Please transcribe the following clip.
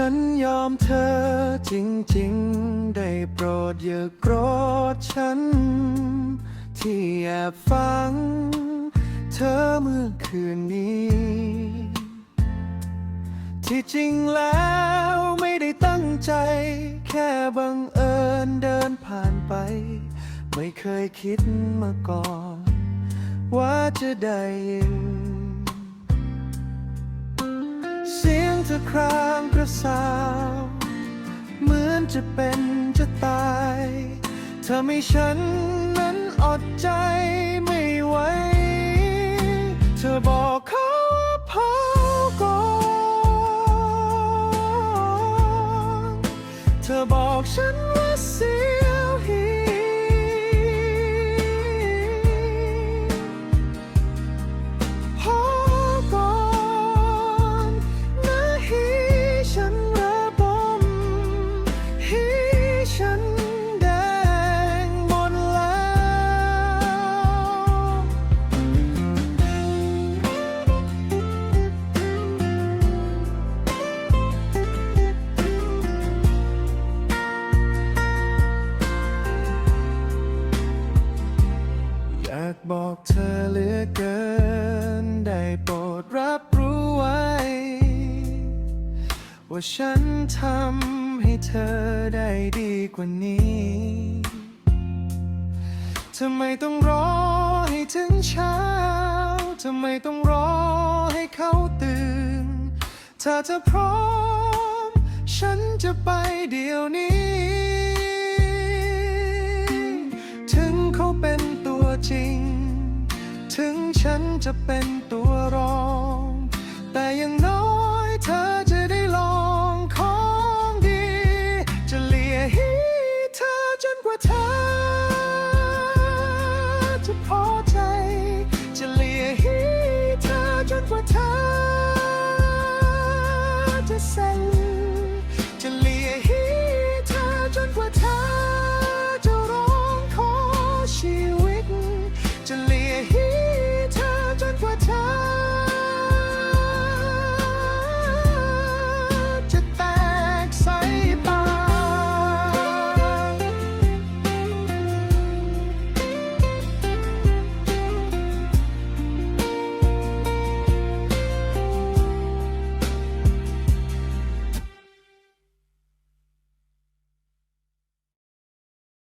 ฉันยอมเธอจริงๆ ได้โปรดอย่าโกรธฉัน ที่แอบฟัง เธอเมื่อคืนนี้ ที่จริงแล้วไม่ได้ตั้งใจ แค่บังเอิญเดินผ่านไป ไม่เคยคิดมาก่อน ว่าจะได้ยิน อครางกระสาวเหมือนจะเป็นจะตาย เธอไม่ฉันนั้นอดใจไม่ไหว เธอบอกเขาว่าพอก่อนเธอบอกฉันว่าเสีย บอกเธอเหลือเกิน ได้โปรดรับรู้ไว้ ว่าฉันทำให้เธอได้ดีกว่านี้ทำไมต้องรอให้ถึงเช้าทำไมต้องรอให้เขาตื่น ถ้าเธอพร้อม ฉันจะไปเดี๋ยวนี้ ถึงเขาเป็นตัวจริงถึง ฉันจะเป็นตัวรอง แต่อย่างน้อยเธอจะได้ลองของดี จะเลียหีเธอจนกว่าเธอ